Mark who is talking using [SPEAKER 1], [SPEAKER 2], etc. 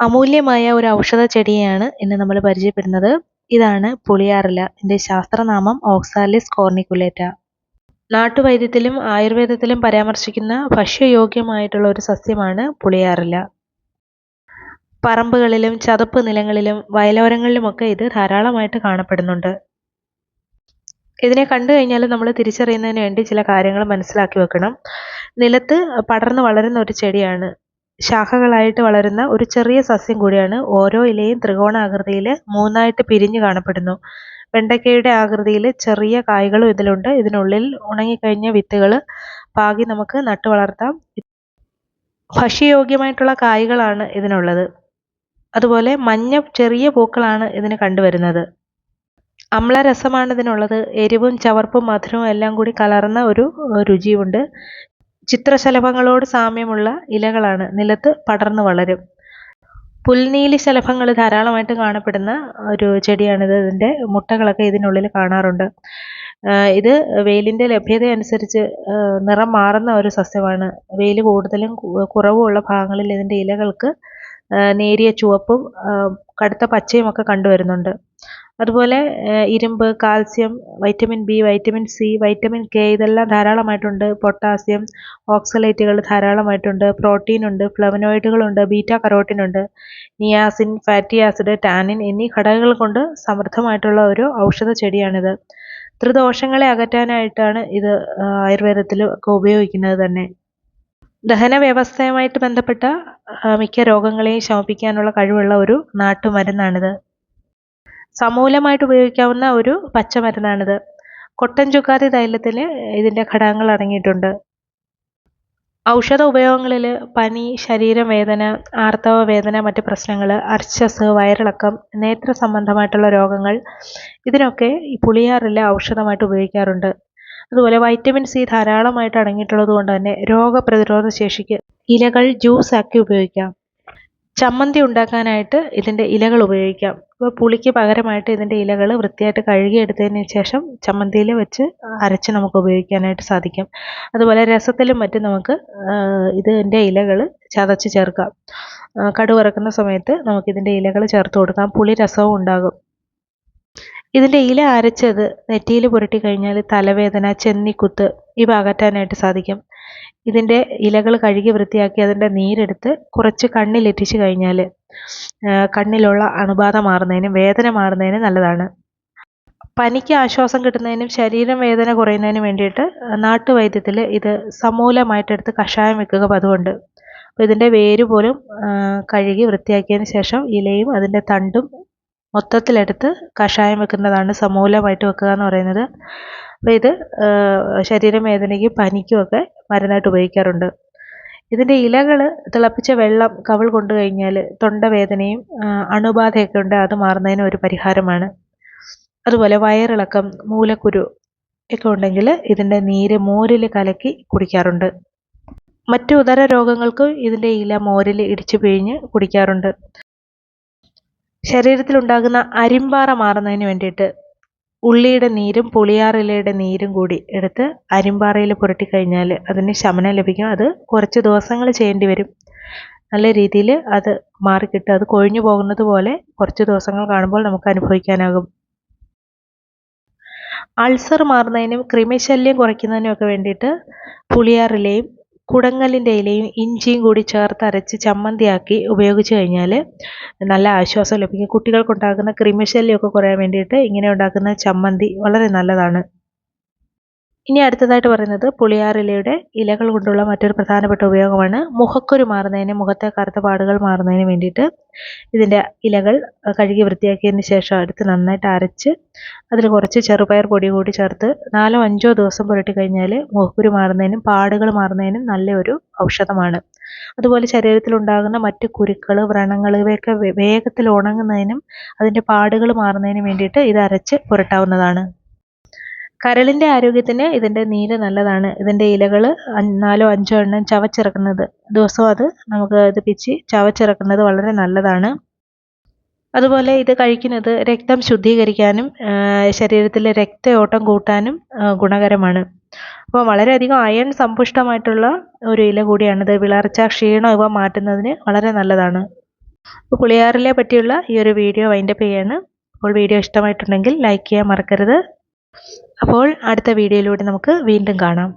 [SPEAKER 1] അമൂല്യമായ ഒരു ഔഷധ ചെടിയാണ് ഇന്ന് നമ്മൾ പരിചയപ്പെടുന്നത്. ഇതാണ് പുളിയാറില. ഇതിന്റെ ശാസ്ത്രനാമം ഓക്സാലിസ് കോർണിക്കുലേറ്റ. നാട്ടുവൈദ്യത്തിലും ആയുർവേദത്തിലും പരാമർശിക്കുന്ന ഭക്ഷ്യയോഗ്യമായിട്ടുള്ള ഒരു സസ്യമാണ് പുളിയാറില. പറമ്പുകളിലും ചതുപ്പ് നിലങ്ങളിലും വയലോരങ്ങളിലുമൊക്കെ ഇത് ധാരാളമായിട്ട് കാണപ്പെടുന്നുണ്ട്. ഇതിനെ കണ്ടു കഴിഞ്ഞാൽ നമ്മൾ തിരിച്ചറിയുന്നതിന് വേണ്ടി ചില കാര്യങ്ങൾ മനസ്സിലാക്കി വെക്കണം. നിലത്ത് പടർന്നു വളരുന്ന ഒരു ചെടിയാണ് ശാഖകളായിട്ട് വളരുന്ന ഒരു ചെറിയ സസ്യം കൂടിയാണ് ഓരോ ഇലയും ത്രികോണാകൃതിയിൽ മൂന്നായിട്ട് പിരിഞ്ഞു കാണപ്പെടുന്നു. വെണ്ടയ്ക്കയുടെ ആകൃതിയിൽ ചെറിയ കായ്കളും ഇതിലുണ്ട്. ഇതിനുള്ളിൽ ഉണങ്ങിക്കഴിഞ്ഞ വിത്തുകൾ പാകി നമുക്ക് നട്ടു വളർത്താം. ഭക്ഷ്യയോഗ്യമായിട്ടുള്ള കായ്കളാണ് ഇതിനുള്ളത്. അതുപോലെ മഞ്ഞ ചെറിയ പൂക്കളാണ് ഇതിന് കണ്ടുവരുന്നത്. അമ്ലരസമാണ് ഇതിനുള്ളത് എരിവും ചവർപ്പും മധുരവും എല്ലാം കൂടി കലർന്ന ഒരു രുചിയുണ്ട്. ചിത്രശലഭങ്ങളോട് സാമ്യമുള്ള ഇലകളാണ് നിലത്ത് പടർന്നു വളരും. പുൽനീലി ശലഭങ്ങൾ ധാരാളമായിട്ട് കാണപ്പെടുന്ന ഒരു ചെടിയാണിത്. ഇതിന്റെ മുട്ടകളൊക്കെ ഇതിനുള്ളിൽ കാണാറുണ്ട്. ഇത് വെയിലിന്റെ ലഭ്യത അനുസരിച്ച് നിറം മാറുന്ന ഒരു സസ്യമാണ്. വെയിൽ കൂടുതലും കുറവുമുള്ള ഭാഗങ്ങളിൽ ഇതിന്റെ ഇലകൾക്ക് നേരിയ ചുവപ്പും കടുത്ത പച്ചയും ഒക്കെ കണ്ടുവരുന്നുണ്ട്. അതുപോലെ ഇരുമ്പ് calcium vitamin B vitamin C vitamin K ഇതെല്ലാം ധാരാളമായിട്ടുണ്ട്. പൊട്ടാസ്യം ഓക്സലേറ്റുകൾ ധാരാളമായിട്ടുണ്ട്. പ്രോട്ടീൻ ഉണ്ട് ഫ്ലവനോയിഡുകളുണ്ട് ബീറ്റ കരോട്ടിൻ ഉണ്ട്. നിയാസിൻ ഫാറ്റി ആസിഡ് ടാനിൻ എന്നീ ഘടകങ്ങൾ കൊണ്ട് സമൃദ്ധമായിട്ടുള്ള ഒരു ഔഷധ ചെടിയാണിത്. ത്രിദോഷങ്ങളെ അകറ്റാനായിട്ടാണ് ഇത് ആയുർവേദത്തിൽ ഒക്കെ ഉപയോഗിക്കുന്നത് തന്നെ. ദഹന വ്യവസ്ഥയുമായിട്ട് ബന്ധപ്പെട്ട മിക്ക രോഗങ്ങളെയും ശമിപ്പിക്കാനുള്ള കഴിവുള്ള ഒരു നാട്ടുമരുന്നാണിത്. സമൂലമായിട്ട് ഉപയോഗിക്കാവുന്ന ഒരു പച്ചമരുന്നാണിത്. കൊട്ടൻ ചുക്കാതി തൈലത്തിൽ ഇതിന്റെ ഘടകങ്ങൾ അടങ്ങിയിട്ടുണ്ട്. ഔഷധ ഉപയോഗങ്ങളിൽ പനി ശരീരവേദന ആർത്തവ വേദന മറ്റ് പ്രശ്നങ്ങൾ അർച്ചസ് വയറിളക്കം നേത്ര സംബന്ധമായിട്ടുള്ള രോഗങ്ങൾ ഇതിനൊക്കെ ഈ പുളിയാറില ഔഷധമായിട്ട് ഉപയോഗിക്കാറുണ്ട്. അതുപോലെ വൈറ്റമിൻ സി ധാരാളമായിട്ട് അടങ്ങിയിട്ടുള്ളത് കൊണ്ട് തന്നെ രോഗപ്രതിരോധ ശേഷിക്ക് ഇലകൾ ജ്യൂസ് ആക്കി ഉപയോഗിക്കാം. ചമ്മന്തി ഉണ്ടാക്കാനായിട്ട് ഇതിന്റെ ഇലകൾ ഉപയോഗിക്കാം. അപ്പോൾ പുളിക്ക് പകരമായിട്ട് ഇതിന്റെ ഇലകൾ വൃത്തിയായിട്ട് കഴുകിയെടുത്തതിന് ശേഷം ചമ്മന്തിയിൽ വെച്ച് അരച്ച് നമുക്ക് ഉപയോഗിക്കാനായിട്ട് സാധിക്കും. അതുപോലെ രസത്തിലും മറ്റും നമുക്ക് ഇതിന്റെ ഇലകൾ ചതച്ച് ചേർക്കാം. കടുവറക്കുന്ന സമയത്ത് നമുക്കിതിന്റെ ഇലകൾ ചേർത്ത് കൊടുക്കാം. പുളി രസവും ഉണ്ടാകും. ഇതിന്റെ ഇല അരച്ചത് നെറ്റിയിൽ പുരട്ടി കഴിഞ്ഞാൽ തലവേദന ചെന്നിക്കുത്ത് ഇവ അകറ്റാനായിട്ട് സാധിക്കും. ഇതിന്റെ ഇലകൾ കഴുകി വൃത്തിയാക്കി അതിന്റെ നീരെടുത്ത് കുറച്ച് കണ്ണിലെറ്റിച്ച് കഴിഞ്ഞാൽ കണ്ണിലുള്ള അണുബാധ മാറുന്നതിനും വേദന മാറുന്നതിനും നല്ലതാണ്. പനിക്ക് ആശ്വാസം കിട്ടുന്നതിനും ശരീരം വേദന കുറയുന്നതിനും വേണ്ടിയിട്ട് നാട്ടുവൈദ്യത്തിൽ ഇത് സമൂലമായിട്ടെടുത്ത് കഷായം വെക്കുക. പതിവുണ്ട് അപ്പോൾ ഇതിന്റെ വേര് പോലും കഴുകി വൃത്തിയാക്കിയതിന് ശേഷം ഇലയും അതിന്റെ തണ്ടും മൊത്തത്തിലെടുത്ത് കഷായം വെക്കുന്നതാണ് സമൂലമായിട്ട് വെക്കുക എന്ന് പറയുന്നത്. അപ്പോൾ ഇത് ശരീരവേദനയ്ക്കും പനിക്കുമൊക്കെ മരുന്നായിട്ട് ഉപയോഗിക്കാറുണ്ട്. ഇതിന്റെ ഇലകൾ തിളപ്പിച്ച വെള്ളം കവിൾ കൊണ്ടു കഴിഞ്ഞാൽ തൊണ്ടവേദനയും അണുബാധയൊക്കെ ഉണ്ട് അത് മാറുന്നതിന് ഒരു പരിഹാരമാണ്. അതുപോലെ വയറിളക്കം മൂലക്കുരു ഒക്കെ ഉണ്ടെങ്കിൽ ഇതിന്റെ നീര് മോരിൽ കലക്കി കുടിക്കാറുണ്ട്. മറ്റു ഉദര രോഗങ്ങൾക്കും ഇതിന്റെ ഇല മോരിൽ ഇടിച്ചു പിഴിഞ്ഞ് കുടിക്കാറുണ്ട്. ശരീരത്തിലുണ്ടാകുന്ന അരിമ്പാറ മാറുന്നതിന് വേണ്ടിയിട്ട് ഉള്ളിയുടെ നീരും പുളിയാറിലയുടെ നീരും കൂടി എടുത്ത് അരിമ്പാറയിൽ പുരട്ടിക്കഴിഞ്ഞാൽ അതിന് ശമനം ലഭിക്കും. അത് കുറച്ച് ദിവസങ്ങൾ ചെയ്യേണ്ടി വരും. നല്ല രീതിയിൽ അത് മാറിക്കിട്ടും അത് കൊഴിഞ്ഞു പോകുന്നത് പോലെ കുറച്ച് ദിവസങ്ങൾ കാണുമ്പോൾ നമുക്ക് അനുഭവിക്കാനാകും. അൾസർ മാറുന്നതിനും ക്രിമിശല്യം കുറയ്ക്കുന്നതിനും ഒക്കെ വേണ്ടിയിട്ട് പുളിയാറിലയും കുടങ്ങലിന്റെ ഇലയും ഇഞ്ചിയും കൂടി ചേർത്ത് ചേർത്തരച്ച് ചമ്മന്തിയാക്കി ഉപയോഗിച്ച് കഴിഞ്ഞാൽ നല്ല ആശ്വാസം ലഭിക്കും. കുട്ടികൾക്കുണ്ടാകുന്ന ക്രിമിശല്യമൊക്കെ കുറയാൻ വേണ്ടിയിട്ട് ഇങ്ങനെ ഉണ്ടാക്കുന്ന ചമ്മന്തി വളരെ നല്ലതാണ്. ഇനി അടുത്തതായിട്ട് പറയുന്നത് പുളിയാറിലയുടെ ഇലകൾ കൊണ്ടുള്ള മറ്റൊരു പ്രധാനപ്പെട്ട ഉപയോഗമാണ്. മുഖക്കുരു മാറുന്നതിന് മുഖത്തെ കറുത്ത പാടുകൾ മാറുന്നതിന് വേണ്ടിയിട്ട് ഇതിന്റെ ഇലകൾ കഴുകി വൃത്തിയാക്കിയതിന് ശേഷം എടുത്ത് നന്നായിട്ട് അരച്ച് അതിൽ കുറച്ച് ചെറുപയർ പൊടി കൂടി ചേർത്ത് നാലോ അഞ്ചോ ദിവസം പുരട്ടി കഴിഞ്ഞാൽ മുഖക്കുരു മാറുന്നതിനും പാടുകൾ മാറുന്നതിനും നല്ലൊരു ഔഷധമാണ്. അതുപോലെ ശരീരത്തിലുണ്ടാകുന്ന മറ്റ് കുരുക്കൾ വ്രണങ്ങൾ ഇവയൊക്കെ വേഗത്തിൽ ഉണങ്ങുന്നതിനും അതിന്റെ പാടുകൾ മാറുന്നതിനും വേണ്ടിയിട്ട് ഇത് അരച്ച് പുരട്ടാവുന്നതാണ്. കരളിന്റെ ആരോഗ്യത്തിന് ഇതിന്റെ നീര് നല്ലതാണ്. ഇതിന്റെ ഇലകൾ നാലോ അഞ്ചോ എണ്ണം ചവച്ചിറക്കുന്നത്. ദിവസവും അത് നമുക്ക് ഇത് പിച്ചി ചവച്ചിറക്കുന്നത് വളരെ നല്ലതാണ്. അതുപോലെ ഇത് കഴിക്കുന്നത് രക്തം ശുദ്ധീകരിക്കാനും ശരീരത്തിലെ രക്തയോട്ടം കൂട്ടാനും ഗുണകരമാണ്. അപ്പോൾ വളരെയധികം അയൺ സമ്പുഷ്ടമായിട്ടുള്ള ഒരു ഇല കൂടിയാണിത്. വിളർച്ച ക്ഷീണം ഇവ മാറ്റുന്നതിന് വളരെ നല്ലതാണ്. അപ്പോൾ പുളിയാറിലെ പറ്റിയുള്ള ഈ ഒരു വീഡിയോ വൈൻഡപ്പ് ചെയ്യാണ്. അപ്പോൾ വീഡിയോ ഇഷ്ടമായിട്ടുണ്ടെങ്കിൽ ലൈക്ക് ചെയ്യാൻ മറക്കരുത്. അപ്പോൾ അടുത്ത വീഡിയോയിലൂടെ നമുക്ക് വീണ്ടും കാണാം.